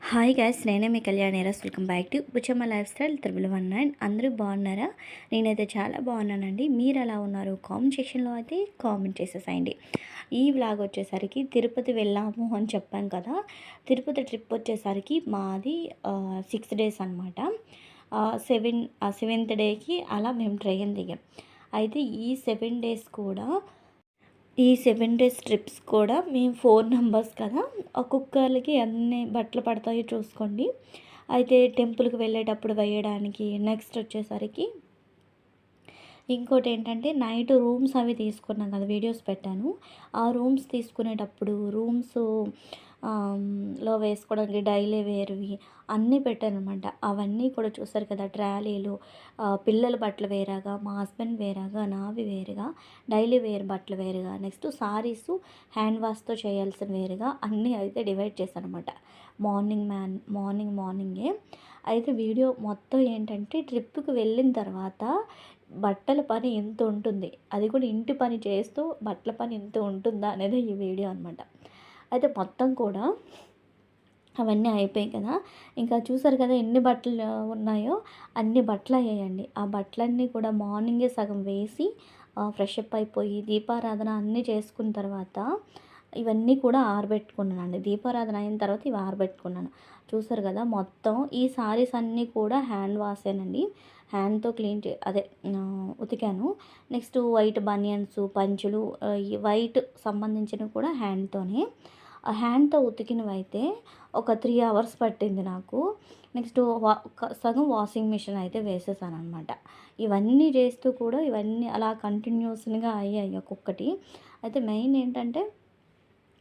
Hi guys నేనే మీ కళ్యాణి రస్ welcome back to Buchamma life style triple one nine అందరూ బాగున్నారా? నేనైతే చాలా బాగున్నానండి. మీరు ఎలా ఉన్నారు? కామెంట్ సెక్షన్లో అయితే కామెంట్ చేసేసాయండి. ఈ వ్లాగ్ వచ్చేసరికి తిరుపతి వెళ్ళాము అని చెప్పాం కదా. తిరుపతి ట్రిప్ వచ్చేసరికి మాది సిక్స్ డేస్ అనమాట సెవెన్ సెవెంత్ డేకి అలా మేము ట్రైన్ దిగాం. అయితే ఈ సెవెన్ డేస్ కూడా ఈ సెవెన్ డేస్ ట్రిప్స్ కూడా మేము ఫోర్ నెంబర్స్ కదా. ఒక్కొక్కరికి అన్ని బట్టలు పడతాయో చూసుకోండి. అయితే టెంపుల్కి వెళ్ళేటప్పుడు వేయడానికి నెక్స్ట్ వచ్చేసరికి ఇంకోటి ఏంటంటే నైట్ రూమ్స్ అవి తీసుకున్నాం కదా వీడియోస్ పెట్టాను. ఆ రూమ్స్ తీసుకునేటప్పుడు రూమ్స్ లో వేసుకోవడానికి డైలీ వేరువి అన్నీ పెట్టానమాట అవన్నీ కూడా చూసారు కదా ట్రాలీలు పిల్లల బట్టలు వేరేగా మా హస్బెండ్ వేరేగా నావి వేరుగా డైలీ వేర్ బట్టలు వేరుగా నెక్స్ట్ సారీస్ హ్యాండ్ వాష్తో చేయాల్సిన వేరుగా అన్నీ అయితే డివైడ్ చేశాను అనమాట మార్నింగ్ మ్యాన్ మార్నింగ్ మార్నింగే. అయితే వీడియో మొత్తం ఏంటంటే ట్రిప్కి వెళ్ళిన తర్వాత బట్టల పని ఎంత ఉంటుంది. అది కూడా ఇంటి పని చేస్తూ బట్టల పని ఎంత ఉంటుందా అనేది ఈ వీడియో అనమాట అయితే మొత్తం కూడా అవన్నీ అయిపోయాయి కదా. ఇంకా చూసారు కదా ఎన్ని బట్టలు ఉన్నాయో? అన్ని బట్టలు అయ్యాయండి. ఆ బట్టలన్నీ కూడా మార్నింగే సగం వేసి ఫ్రెష్ అప్ అయిపోయి దీపారాధన అన్నీ చేసుకున్న తర్వాత ఇవన్నీ కూడా ఆరబెట్టుకున్నాను అండి దీపారాధన అయిన తర్వాత ఇవి ఆరబెట్టుకున్నాను. చూసారు కదా మొత్తం ఈ సారీస్ అన్నీ కూడా హ్యాండ్ వాసేనండి హ్యాండ్తో క్లీన్ చే అదే ఉతికాను. నెక్స్ట్ వైట్ బనియన్స్ పంచులు వైట్ సంబంధించినవి కూడా హ్యాండ్తోనే. హ్యాండ్తో ఉతికినవైతే ఒక త్రీ అవర్స్ పట్టింది నాకు. నెక్స్ట్ వా సగం వాషింగ్ మిషన్ అయితే వేసేసాను అనమాట ఇవన్నీ చేస్తూ కూడా ఇవన్నీ అలా కంటిన్యూస్గా అయ్యాయి ఒక్కొక్కటి. అయితే మెయిన్ ఏంటంటే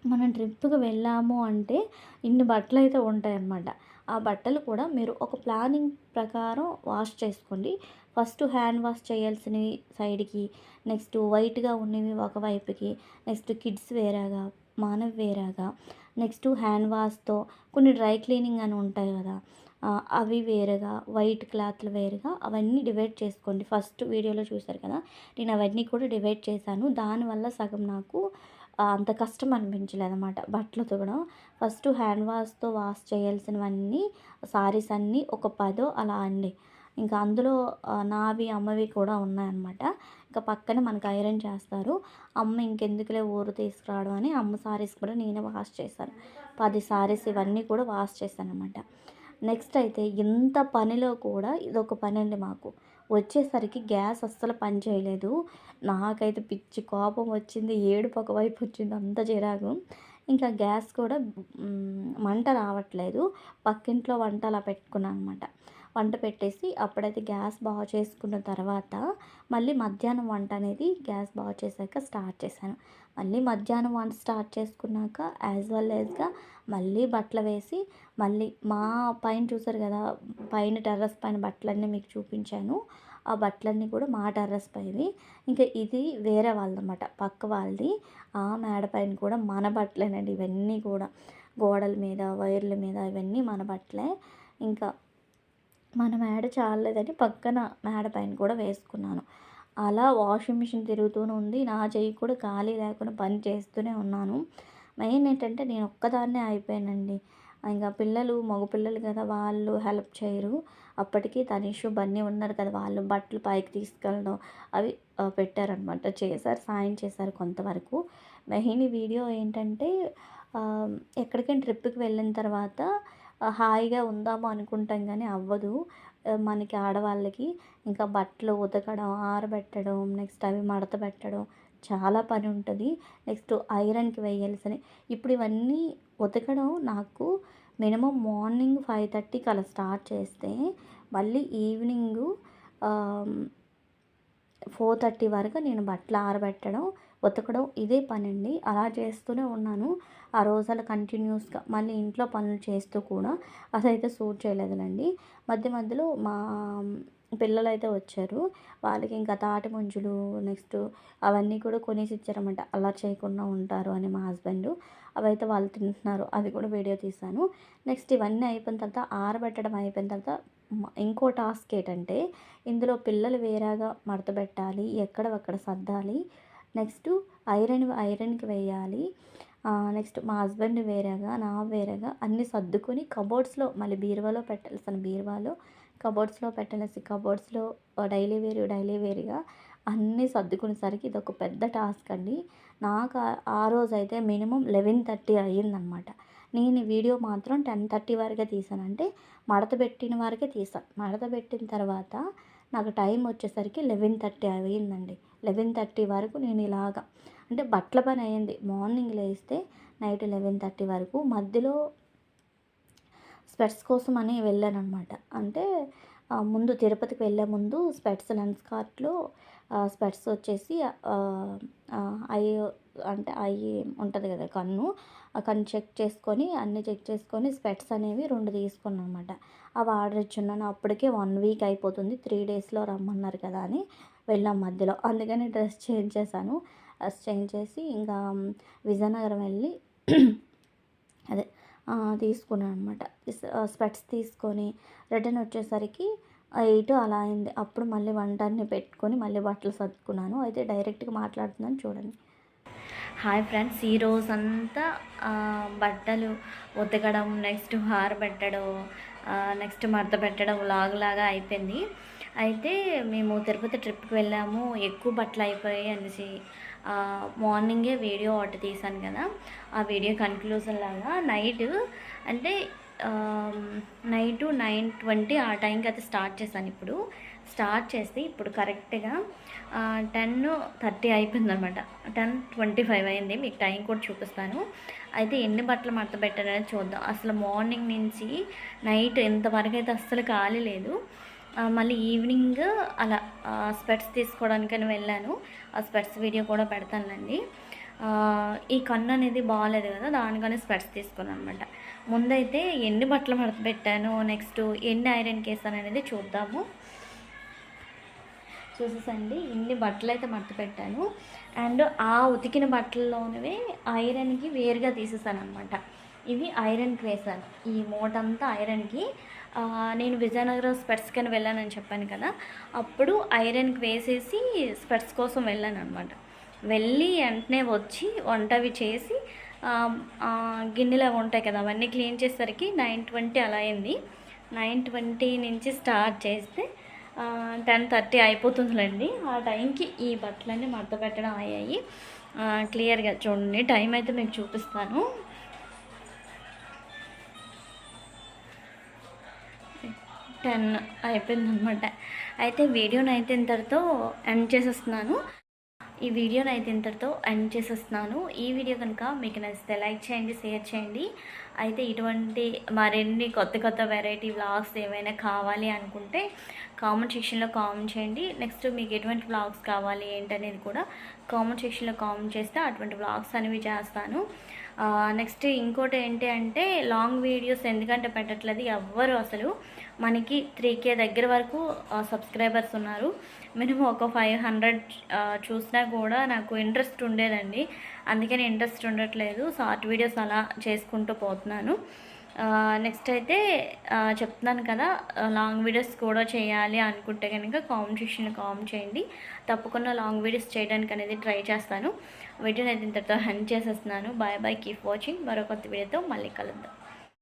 మనం ట్రిప్కి వెళ్ళాము అంటే ఇన్ని బట్టలు అయితే ఉంటాయన్నమాట. ఆ బట్టలు కూడా మీరు ఒక ప్లానింగ్ ప్రకారం వాష్ చేసుకోండి. ఫస్ట్ హ్యాండ్ వాష్ చేయాల్సినవి సైడ్కి నెక్స్ట్ వైట్గా ఉన్నవి ఒకవైపుకి నెక్స్ట్ కిడ్స్ వేరేగా మానవ్ వేరేగా నెక్స్ట్ హ్యాండ్ వాష్తో కొన్ని డ్రై క్లీనింగ్ అని ఉంటాయి కదా అవి వేరుగా వైట్ క్లాత్లు వేరుగా అవన్నీ డివైడ్ చేసుకోండి. ఫస్ట్ వీడియోలో చూశారు కదా నేను అవన్నీ కూడా డివైడ్ చేశాను. దానివల్ల సగం నాకు అంత కష్టం అనిపించలేదు అనమాట బట్టలు ఉతకడం ఫస్ట్ హ్యాండ్ వాష్తో వాష్ చేయాల్సినవన్నీ సారీస్ అన్నీ ఒక పదో అలా అండి. ఇంకా అందులో నావి అమ్మవి కూడా ఉన్నాయన్నమాట. ఇంకా పక్కనే మనకు ఐరన్ చేస్తారు. అమ్మ ఇంకెందుకులే ఊరు తీసుకురావడం అని అమ్మ సారీస్ కూడా నేనే వాష్ చేశాను. పది సారీస్ ఇవన్నీ కూడా వాష్ చేశాను అనమాట నెక్స్ట్ అయితే ఇంత పనిలో కూడా ఇదొక పని అండి మాకు. వచ్చేసరికి గ్యాస్ అస్సలు పని చేయలేదు. నాకైతే పిచ్చి కోపం వచ్చింది ఏడుపు ఒకవైపు వచ్చింది అంత చిరాకు. ఇంకా గ్యాస్ కూడా మంట రావట్లేదు. పక్కింట్లో వంట అలా పెట్టుకున్నాను అనమాట వంట పెట్టేసి అప్పుడైతే గ్యాస్ బాగా చేసుకున్న తర్వాత మళ్ళీ మధ్యాహ్నం వంట అనేది గ్యాస్ బాగా చేశాక స్టార్ట్ చేశాను. మళ్ళీ మధ్యాహ్నం వంట స్టార్ట్ చేసుకున్నాక యాజ్ వెల్ యాజ్గా మళ్ళీ బట్టలు వేసి మళ్ళీ మా పైన చూసారు కదా పైన టెర్రస్ పైన బట్టలన్నీ మీకు చూపించాను. ఆ బట్టలన్నీ కూడా మా టెర్రస్ పైవి. ఇంకా ఇది వేరే వాళ్ళదన్నమాట పక్క వాళ్ళది. ఆ మేడ పైన కూడా మన బట్టలేనండి ఇవన్నీ కూడా. గోడల మీద వైర్ల మీద ఇవన్నీ మన బట్టలే. ఇంకా మన మేడ చాలలేదని పక్కన మేడ పైన కూడా వేసుకున్నాను. అలా వాషింగ్ మిషన్ తిరుగుతూనే ఉంది. నా చెయ్యి కూడా ఖాళీ లేకుండా పని చేస్తూనే ఉన్నాను. మెయిన్ ఏంటంటే నేను ఒక్కదాన్నే అయిపోయానండి. ఇంకా పిల్లలు మగపిల్లలు కదా వాళ్ళు హెల్ప్ చేయరు. అప్పటికి తనిషు బన్నీ ఉన్నారు కదా వాళ్ళు బట్టలు పైకి తీసుకెళ్ళడం అవి పెట్టారనమాట చేశారు సాయం చేశారు కొంతవరకు. మెయిన్ వీడియో ఏంటంటే ఎక్కడికైనా ట్రిప్కి వెళ్ళిన తర్వాత హాయిగా ఉందాము అనుకుంటాం కానీ అవ్వదు. మనకి ఆడవాళ్ళకి ఇంకా బట్టలు ఉతకడం ఆరబెట్టడం నెక్స్ట్ అవి మడత పెట్టడం చాలా పని ఉంటుంది. నెక్స్ట్ ఐరన్కి వేయాల్సిన ఇప్పుడు ఇవన్నీ ఉతకడం నాకు మినిమం మార్నింగ్ ఫైవ్ థర్టీకి అలా స్టార్ట్ చేస్తే మళ్ళీ ఈవినింగు ఫోర్ థర్టీ వరకు నేను బట్టలు ఆరబెట్టడం ఉతకడం ఇదే పని అండి అలా చేస్తూనే ఉన్నాను. ఆ రోజులు కంటిన్యూస్గా మళ్ళీ ఇంట్లో పనులు చేస్తూ కూడా అదైతే సూట్ చేయలేదులండి. మధ్య మధ్యలో మా పిల్లలు అయితే వచ్చారు. వాళ్ళకి ఇంకా తాటి ముంజులు నెక్స్ట్ అవన్నీ కూడా కొనేసి ఇచ్చారన్నమాట. అలా చేయకుండా ఉంటారు అని మా హస్బెండ్. అవైతే వాళ్ళు తింటున్నారు. అది కూడా వీడియో తీశాను. నెక్స్ట్ ఇవన్నీ అయిపోయిన తర్వాత ఆరబెట్టడం అయిపోయిన తర్వాత ఇంకో టాస్క్ ఏంటంటే ఇందులో పిల్లలు వేరేగా మడతబెట్టాలి ఎక్కడ అక్కడ సర్దాలి నెక్స్ట్ ఐరన్ ఐరన్కి వేయాలి నెక్స్ట్ మా హస్బెండ్ వేరేగా నా వేరేగా అన్ని సర్దుకొని కబోర్డ్స్లో మళ్ళీ బీరువాలో పెట్టాల్సిన బీరువాలో కబోర్డ్స్లో పెట్టాల్సి కబోర్డ్స్లో డైలీ వేరు డైలీ వేరుగా అన్నీ సర్దుకునేసరికి ఇది ఒక పెద్ద టాస్క్ అండి. నాకు ఆ రోజు అయితే మినిమం లెవెన్ థర్టీ అయ్యిందనమాట. నేను వీడియో మాత్రం టెన్ థర్టీ వరకే తీసాను. అంటే మడత పెట్టిన వరకే తీసాను మడత పెట్టిన తర్వాత నాకు టైం వచ్చేసరికి లెవెన్ థర్టీ అయ్యిందండి. లెవెన్ థర్టీ వరకు నేను ఇలాగా అంటే బట్టల పని అయ్యింది. మార్నింగ్ లేస్తే నైట్ లెవెన్ థర్టీ వరకు మధ్యలో స్పెట్స్ కోసం అని వెళ్ళాను అనమాట అంటే ముందు తిరుపతికి వెళ్ళే ముందు స్పెట్స్ లెన్స్ కార్ట్లో స్పెట్స్ వచ్చేసి ఐ అంటే ఐ ఉంటుంది కదా కన్ను. ఆ కన్ను చెక్ చేసుకొని అన్నీ చెక్ చేసుకొని స్పెట్స్ అనేవి రెండు తీసుకున్నాను అనమాట అవి ఆర్డర్ ఇచ్చున్నాను. అప్పటికే వన్ వీక్ అయిపోతుంది. త్రీ డేస్లో రమ్మన్నారు కదా అని వెళ్ళాం మధ్యలో. అందుకని డ్రెస్ చేంజ్ చేశాను. డ్రెస్ చేంజ్ చేసి ఇంకా విజయనగరం వెళ్ళి అదే తీసుకున్నాను అనమాట స్పెట్స్ తీసుకొని రిటర్న్ వచ్చేసరికి ఎయిట్ అలా అయింది. అప్పుడు మళ్ళీ వంటన్ని పెట్టుకొని మళ్ళీ బట్టలు సర్దుకున్నాను. అయితే డైరెక్ట్గా మాట్లాడుతున్నాను చూడండి. Hi friends. ఈ రోజు అంతా బట్టలు ఉతకడం నెక్స్ట్ పెట్టడం నెక్స్ట్ మడత పెట్టడం లాగా అయిపోయింది. అయితే మేము తిరుపతి ట్రిప్కి వెళ్ళాము. ఎక్కువ బట్టలు అయిపోయాయి అనేసి మార్నింగే వీడియో ఆర్డర్ తీసాను కదా. ఆ వీడియో కన్క్లూజన్ లాగా. నైట్ అంటే నైట్ నైన్ ట్వంటీ ఆ టైంకి అయితే స్టార్ట్ చేశాను ఇప్పుడు. స్టార్ట్ చేసి ఇప్పుడు కరెక్ట్గా టెన్ థర్టీ అయిపోయింది అనమాట టెన్ ట్వంటీ ఫైవ్ అయింది. మీకు టైం కూడా చూపిస్తాను. అయితే ఎన్ని బట్టలు మడత పెట్టారని చూద్దాం. అసలు మార్నింగ్ నుంచి నైట్ ఎంతవరకు అయితే అస్సలు ఖాళీ లేదు. మళ్ళీ ఈవినింగ్ అలా స్పెట్స్ తీసుకోవడానికని వెళ్ళాను. ఆ స్పెట్స్ వీడియో కూడా పెడతానండి ఈ కన్ను అనేది బాగాలేదు కదా దానికనే స్పెట్స్ తీసుకున్నాను అనమాట ముందైతే ఎన్ని బట్టలు మడత పెట్టాను నెక్స్ట్ ఎన్ని ఐరన్ కేసాను అనేది చూద్దాము. చూసేసండి ఇన్ని బట్టలు అయితే మడత పెట్టాను. అండ్ ఆ ఉతికిన బట్టల్లోనే ఐరన్కి వేరుగా తీసేసాను అనమాట ఇవి ఐరన్కి వేసాను ఈ మూటంతా ఐరన్కి నేను విజయనగరం స్పెట్స్కి వెళ్ళానని చెప్పాను కదా. అప్పుడు ఐరన్కి వేసేసి స్పెట్స్ కోసం వెళ్ళాను అనమాట వెళ్ళి వెంటనే వచ్చి వంటవి చేసి గిన్నెలు అవి ఉంటాయి కదా అవన్నీ క్లీన్ చేసేసరికి నైన్ ట్వంటీ అలా అయింది. నైన్ ట్వంటీ నుంచి స్టార్ట్ చేస్తే టెన్ థర్టీ అయిపోతుందిలేండి. ఆ టైంకి ఈ బట్టలన్నీ మడత పెట్టడం అయ్యాయి. క్లియర్గా చూడండి టైం అయితే మీకు చూపిస్తాను. టెన్ అయిపోయింది అనమాట అయితే వీడియోని అయితే ఇంతటితో ఎండ్ చేసేస్తున్నాను. ఈ వీడియోని అయితే ఇంతటితో ఎండ్ చేసేస్తున్నాను. ఈ వీడియో కనుక మీకు నచ్చితే లైక్ చేయండి షేర్ చేయండి. అయితే ఇటువంటి మరిన్ని కొత్త కొత్త వెరైటీ వ్లాగ్స్ ఏమైనా కావాలి అనుకుంటే కామెంట్ సెక్షన్లో కామెంట్ చేయండి. నెక్స్ట్ మీకు ఎటువంటి వ్లాగ్స్ కావాలి ఏంటనేది కూడా కామెంట్ సెక్షన్లో కామెంట్ చేస్తే అటువంటి వ్లాగ్స్ అనేవి చేస్తాను. నెక్స్ట్ ఇంకోటి ఏంటి అంటే లాంగ్ వీడియోస్ ఎందుకంటే పెట్టట్లేదు ఎవ్వరు అసలు. మనకి త్రీ కే దగ్గర వరకు సబ్స్క్రైబర్స్ ఉన్నారు. మినిమం ఒక ఫైవ్ హండ్రెడ్ చూసినా కూడా నాకు ఇంట్రెస్ట్ ఉండేదండి. అందుకని ఇంట్రెస్ట్ ఉండట్లేదు. షార్ట్ వీడియోస్ అలా చేసుకుంటూ పోతున్నాను. నెక్స్ట్ అయితే చెప్తున్నాను కదా లాంగ్ వీడియోస్ కూడా చేయాలి అనుకుంటే కనుక కామెంట్ సెక్షన్లో కామెంట్ చేయండి. తప్పకుండా లాంగ్ వీడియోస్ చేయడానికి అనేది ట్రై చేస్తాను. వీడియోని అయితే ఇంతటితో హెన్ చేసేస్తున్నాను. బాయ్ బాయ్ కీప్ వాచింగ్ మరో కొత్త వీడియోతో మళ్ళీ కలుద్దాం.